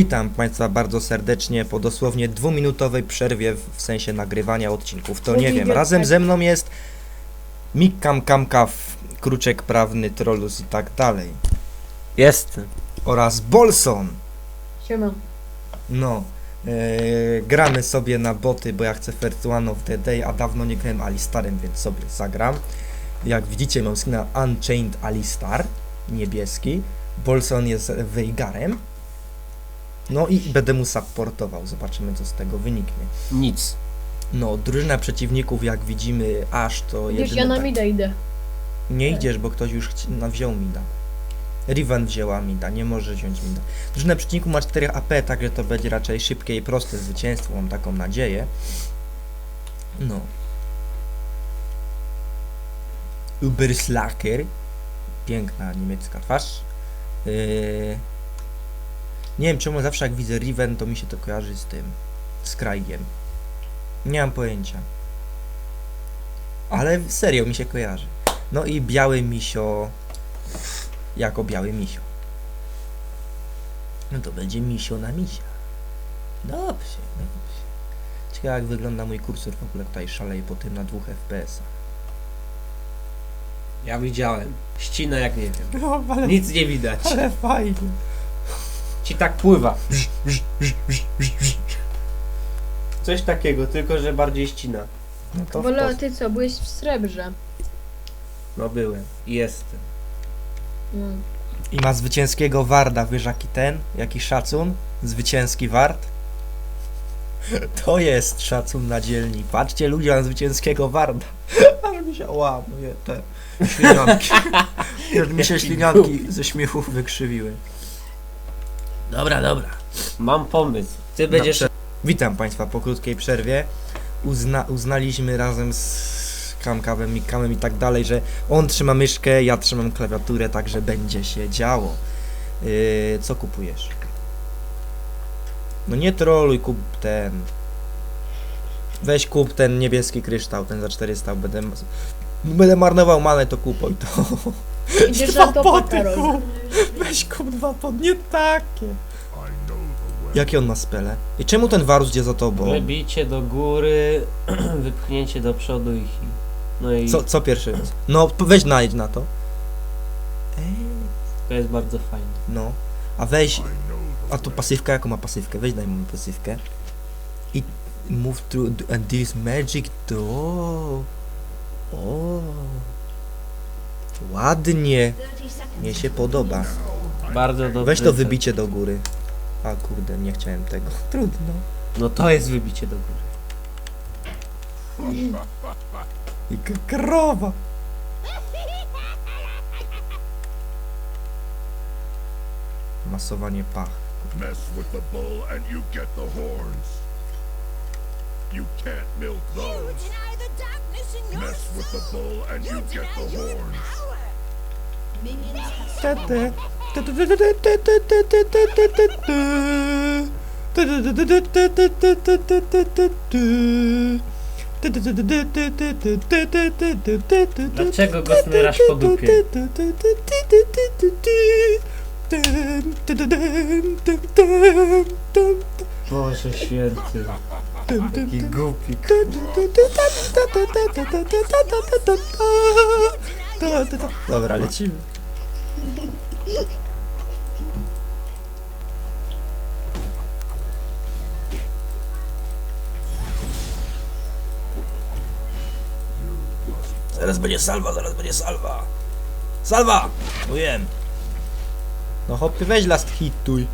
Witam Państwa bardzo serdecznie po dosłownie dwuminutowej przerwie w sensie nagrywania odcinków. To nie wiem, razem ze mną jest Mik Kam Kam Kaf, Kruczek Prawny, Trollus i tak dalej. Jestem. Oraz Bolson. Siema. No, e, gramy sobie na boty, bo ja chcę First One of the Day, a dawno nie grałem Alistarem, więc sobie zagram. Jak widzicie mam skina Unchained Alistar, niebieski. Bolson jest Veigarem. No i będę mu supportował, zobaczymy co z tego wyniknie. Nic. No, drużyna przeciwników jak widzimy aż to Wiesz, jedyne ja na tak- mida idę. Nie idziesz, bo ktoś już chci- na wziął mida. Riven wzięła mida, nie może wziąć mida. Drużyna przeciwników ma 4 AP, także to będzie raczej szybkie i proste zwycięstwo, mam taką nadzieję. No. Uberslacker. Piękna niemiecka twarz. Yy... Nie wiem czemu zawsze jak widzę Riven, to mi się to kojarzy z tym. Z Kraigiem. Nie mam pojęcia. Ale serio mi się kojarzy. No i biały misio jako biały misio. No to będzie misio na misia. Dobrze, dobrze. Ciekawe jak wygląda mój kursor w ogóle tutaj szaleje po tym na dwóch FPS-ach. Ja widziałem. Ścina jak nie wiem. No, ale, Nic nie widać. ale fajnie. Ci tak pływa. Coś takiego, tylko że bardziej ścina. No to to... ty co, byłeś w srebrze. No byłem. I jestem. No. I ma zwycięskiego warda, wiesz jaki ten? Jaki szacun? Zwycięski ward? To jest szacun na dzielni. Patrzcie ludzie na zwycięskiego warda. Aż mi się łamuje te ślinianki. Już mi się Jaki ślinianki ze śmiechu wykrzywiły. Dobra, dobra. Mam pomysł. Ty będziesz... Dobrze. Witam Państwa po krótkiej przerwie. Uzna, uznaliśmy razem z Kamkawem i Kamem i tak dalej, że on trzyma myszkę, ja trzymam klawiaturę, także będzie się działo. Yy, co kupujesz? No nie troluj, kup ten. Weź kup ten niebieski kryształ, ten za 400, będę, będę marnował manę, to kupuj to. Idziesz to poty Karol. kup. Weź kup dwa poty, nie takie. Jakie on ma spele? I czemu ten Warus idzie za tobą? Wybicie do góry, wypchnięcie do przodu i... hi- No i Co, co pierwszy raz? No, p- weź najedź na to. Ej, to jest bardzo fajne. no. A weź. A tu pasywka, jaką ma pasywkę? Weź daj mu pasywkę. I move through and this magic door. O. Ładnie. Mnie się podoba. Bardzo dobrze. Weź to wybicie do góry. A kurde, nie chciałem tego. Trudno. No to jest wybicie do góry. I k- krowa. Masowanie pach. Mess with the bull and you get the horns. You can't milk those. Deny the darkness in your Mess with the bull and you You get the horns. Dlaczego go smyrasz po dupie? Boże święty. Jaki głupi. Dobra, lecimy. Zaraz będzie salwa, zaraz będzie salwa. Salwa! Mówiłem. No hopy, weź last hituj.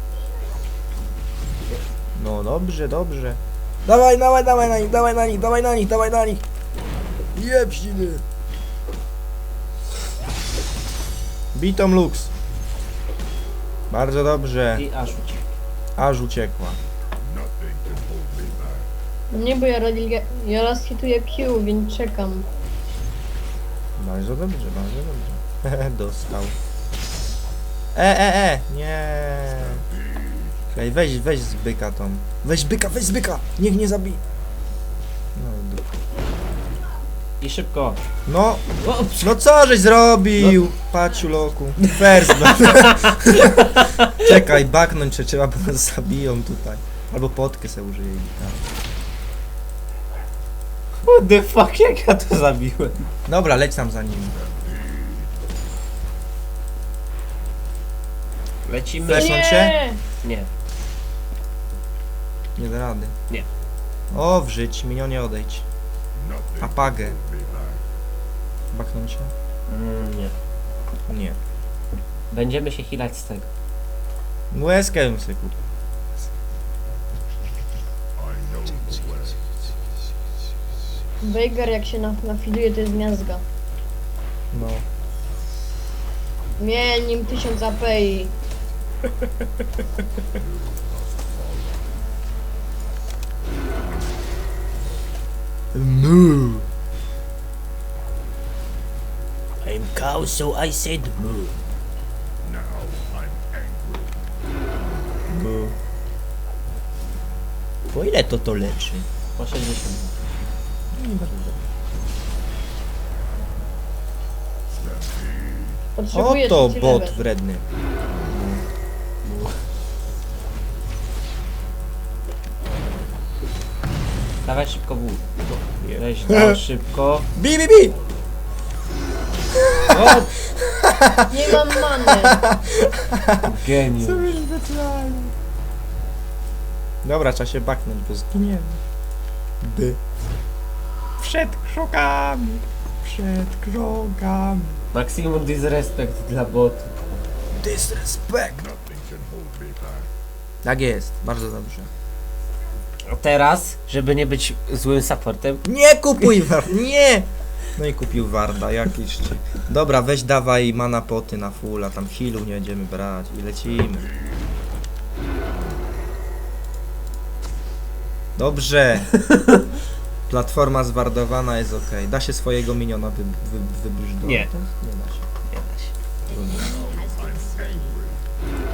No dobrze, dobrze. Dawaj, dawaj, dawaj na nich, dawaj na nich, dawaj na nich, dawaj na nich. Jebsiny. Bitom Lux. Bardzo dobrze. I aż uciekł. Aż uciekła. Nie, bo ja, radia- ja raz hituję Q, więc czekam. Bardzo dobrze, bardzo dobrze. Dostał. E, e, e! Nie. Czekaj, weź, weź z byka tą. Weź byka, weź z byka! Niech nie zabij. I szybko. No, O, no co żeś zrobił? Paciu loku. First blood. Czekaj, baknąć się trzeba, bo nas zabiją tutaj. Albo potkę se użyję. i tak. what the fuck, jak ja to zabiłem? Dobra, leć tam za nim. Lecimy. Flash on Nie! cię? Nie. Nie da rady. Nie. O, wrzyć, minionie odejdź. Apagę. Baknąć się? Mm, nie. Nie. Będziemy się hilać z tego. Łezkę bym sobie kupił. Veigar jak się na- nafiduje to jest miazga. No. Miej nim 1000 AP i... Moo. I'm cow, so I said moo. Now I'm angry. Moo. Po ile to to leczy? Po 60. Potrzebuję Oto trzeci bot level. wredny. Dawaj szybko w. Weź dał szybko. Bi, bi, bi! O, Nie mam many. geniusz. Dobra, trzeba się baknąć, bo zginiemy. By. Przed krokami. Przed krokami. Maksimum disrespect dla botu. Disrespect. Nothing can hold me back. Tak jest, bardzo dobrze. Teraz, żeby nie być złym supportem, Nie kupuj Warda, nie! No i kupił Warda, jakiś czy... Dobra, weź dawaj mana poty na fulla, tam healu nie będziemy brać i lecimy. Dobrze. Platforma zwardowana jest ok. Da się swojego miniona wy, wy, wybrzdować? Nie. Nie da się. nie da się.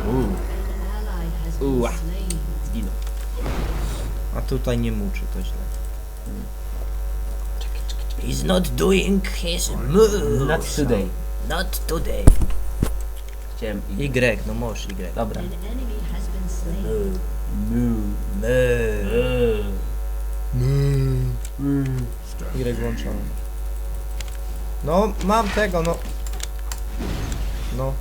Uuu, Ua. Tutaj nie muczy, to źle. He's not doing his move. Not today. Not today. Chciałem i... Y, no możesz Y. Dobra. Moo. My. Moo. Mm. Y włączony. No, mam tego, no. No.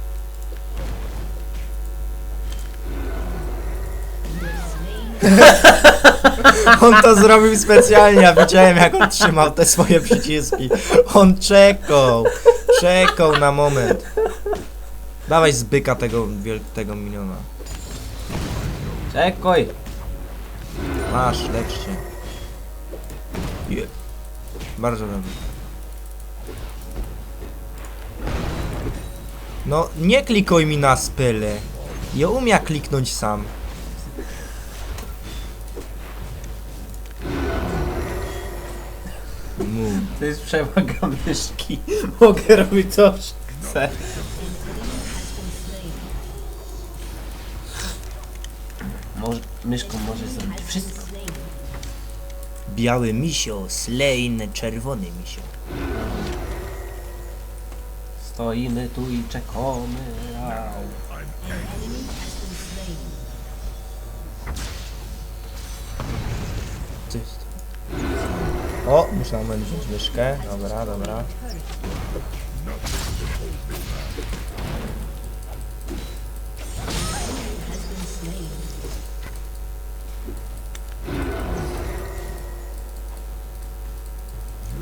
On to zrobił specjalnie, ja widziałem jak on trzymał te swoje przyciski. On czekał, czekał na moment. Dawaj zbyka tego, wiel- tego miniona. Czekaj. Masz, lecz się. Je. Bardzo dobrze. No, nie klikuj mi na spyle. Ja umiem kliknąć sam. To jest przewaga myszki. Mogę robić co chcę. Może, myszką może zrobić wszystko. Biały misio, slain, czerwony misio. Stoimy tu i czekamy. Au. O, muszę moment wziąć myszkę. Dobra, dobra.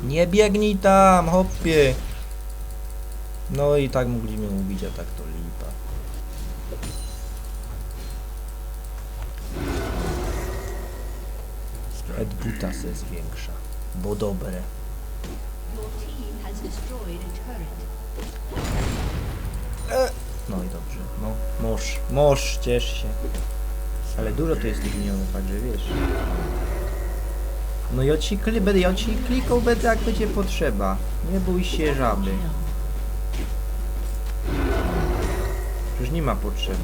Nie biegnij tam, hoppie. No i tak mogliśmy ubić, a tak to lipa. Edbuta se zwiększa, bo dobre. Turret. No i dobrze, no. Moż, moż, ciesz się. Ale dużo tu jest tych minionów, także wiesz. No ja ci, kli, będę, ja ci klikał będę jak będzie potrzeba. Nie bój się żaby. Przecież nie ma potrzeby.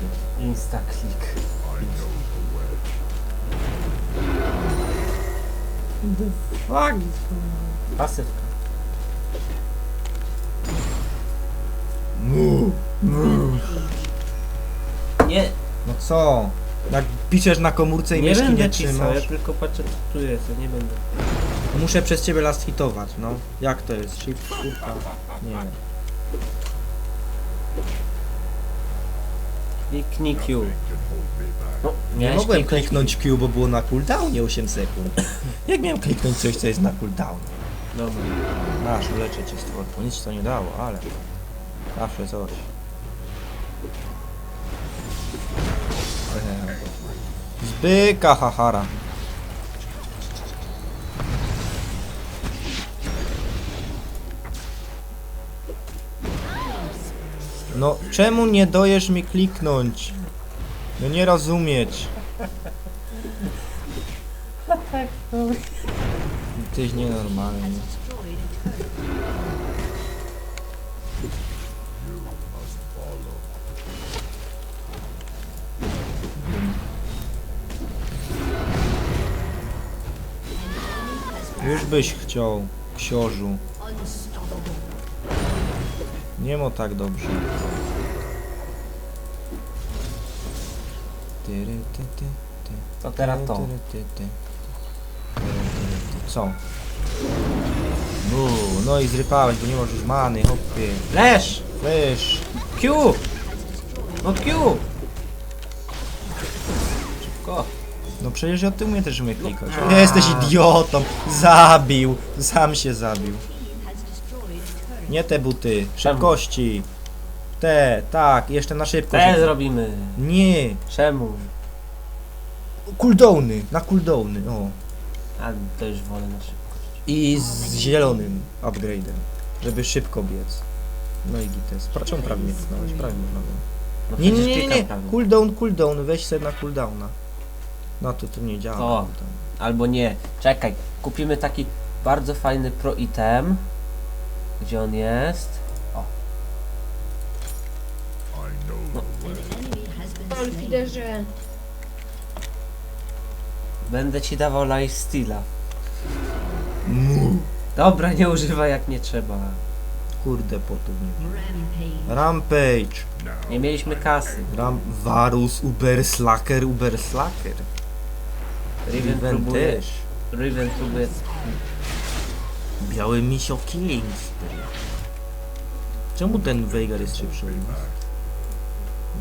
Instaklik. Fuck. Pasywka. Mu. Nie, No co? Jak piszesz na komórce i nie myszki będę nie trzymasz, ja tylko patrzę co tu jest, ja nie będę. muszę przez ciebie last hitować, no. Jak to jest? Shift, kurwa. Nie. Kliknij Q. No, Nie miałeś mogłem kliknąć kliknąć Q, bo było na cooldownie 8 sekund. Jak miałem kliknąć coś, co jest na cooldownie? Dobra. Masz, uleczę cię stworku. Nic ci to nie dało, ale... Zawsze coś. Zbyka hahara. No, czemu nie dojesz mi kliknąć? No nie rozumieć. Tyś nienormalny. Już byś chciał, ksiorzu. Nie mo tak dobrze. To teraz to. Co? Bu, no i zrypałeś, bo nie możesz many, hopie. Flash! Wiesz, Q! No Q! Szybko. no przecież ja ty umiem też umie klikać. Jesteś idiotą, zabił, sam się zabił. Nie te buty, szybkości. Te, tak, jeszcze na szybkość. Te zrobimy. Nie, Czemu? cooldowny, na cooldowny, o. A to już wolę na szybkość. I z zielonym upgrade'em, żeby szybko biec. No i gites. Pra- Czemu prawie nie tknąłeś? Prawie można było. No Nie, nie, przecież nie, nie, klikam nie. prawie. Cooldown, cooldown, weź sobie na cooldowna. No to tu nie działa. O. cooldown. Albo nie. Czekaj. Kupimy taki bardzo fajny pro item. Gdzie on jest? Slain. liderze. Będę ci dawał lifesteala. Dobra, nie używaj jak nie trzeba. Kurde, potów nie. Rampage. Nie mieliśmy kasy. Ram Varus, Uber Slacker, Uber Slacker. Riven Riven próbuje. też. Riven próbuje. Biały misio killing spree. Czemu ten Veigar jest szybszy od nas?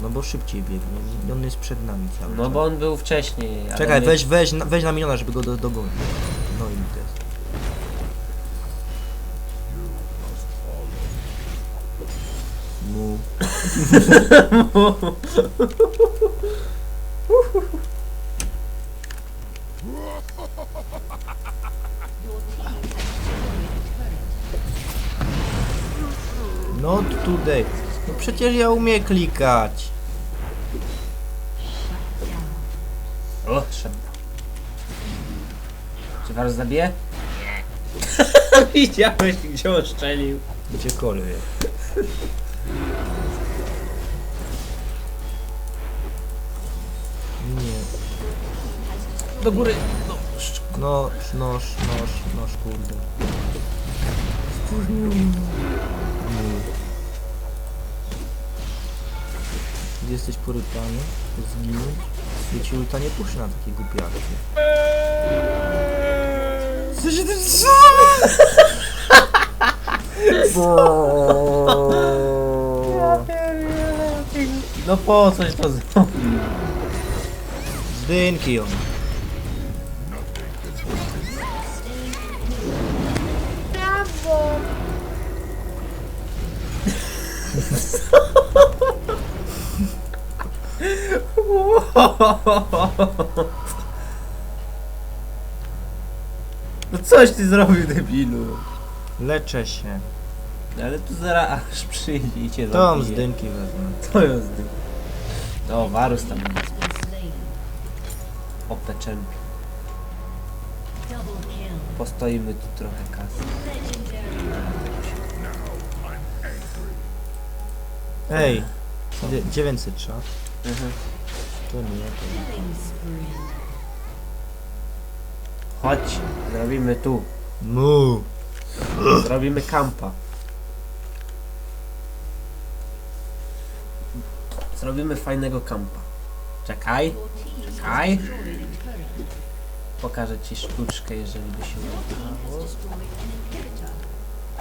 No bo szybciej biegnie. On jest przed nami cały No czas. bo on był wcześniej. ale Czekaj, my- weź, weź, na- weź na miniona, żeby go do, dogonić. No i też. Mu. Not today. No przecież ja umiem klikać. O, trzeba. Czy was zabije? Nie. Widziałeś, gdzie on szczelił. Gdziekolwiek. Nie. Do góry. No, noż, noż, noż, kurde. Mu. Gdzie jesteś porypany? Zginąć? Ja ci ulta nie puszczę na takie głupie akcje. Co się tym No po coś to zrobił. Zdynki on. Brawo! No coś ty zrobił, debilu. Leczę się. Ale tu zaraz aż przyjdzie i cię Tom zabije. zdynki wezmę. To jest zdym. O, Varus tam. Double kill. Postoimy tu trochę kasy. Ej, dzie- 900 trzeba. Mhm. To nie, to spree. Chodź, zrobimy tu. Mu. Zrobimy kampa. Zrobimy fajnego kampa. Czekaj, czekaj. Pokażę ci sztuczkę, jeżeli by się udało.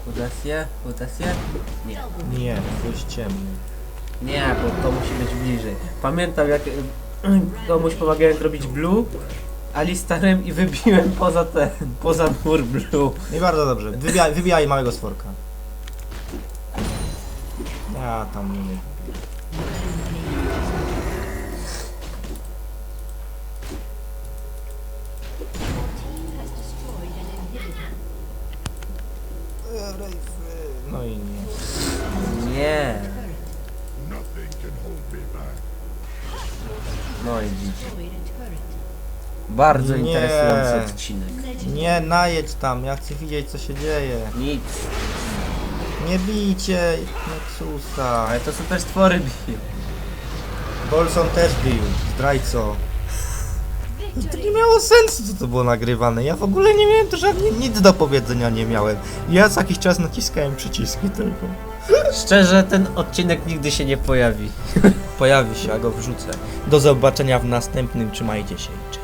Uda się? Uda się? Nie. Nie, coś ciemny. Nie, bo to musi być bliżej. Pamiętam jak y, komuś pomagałem zrobić blue, Alistarem i wybiłem poza ten, poza mur blue. I bardzo dobrze. Wybijaj, wybijaj małego stworka. Ja tam nie inhibitor. No i nie. Nie. No i widzisz. Bardzo Nie. interesujący odcinek. Nie, najedź tam, ja chcę widzieć co się dzieje. Nic. Nie bijcie Nexusa. Ale to super stwory biją. Bolson też bił, zdrajco. To nie miało sensu, co to było nagrywane. Ja w ogóle nie miałem tu żadnie, nic do powiedzenia nie miałem. Ja co jakiś czas naciskałem przyciski tylko. Szczerze, ten odcinek nigdy się nie pojawi. Pojawi się, a go wrzucę. Do zobaczenia w następnym, trzymajcie się. Cześć.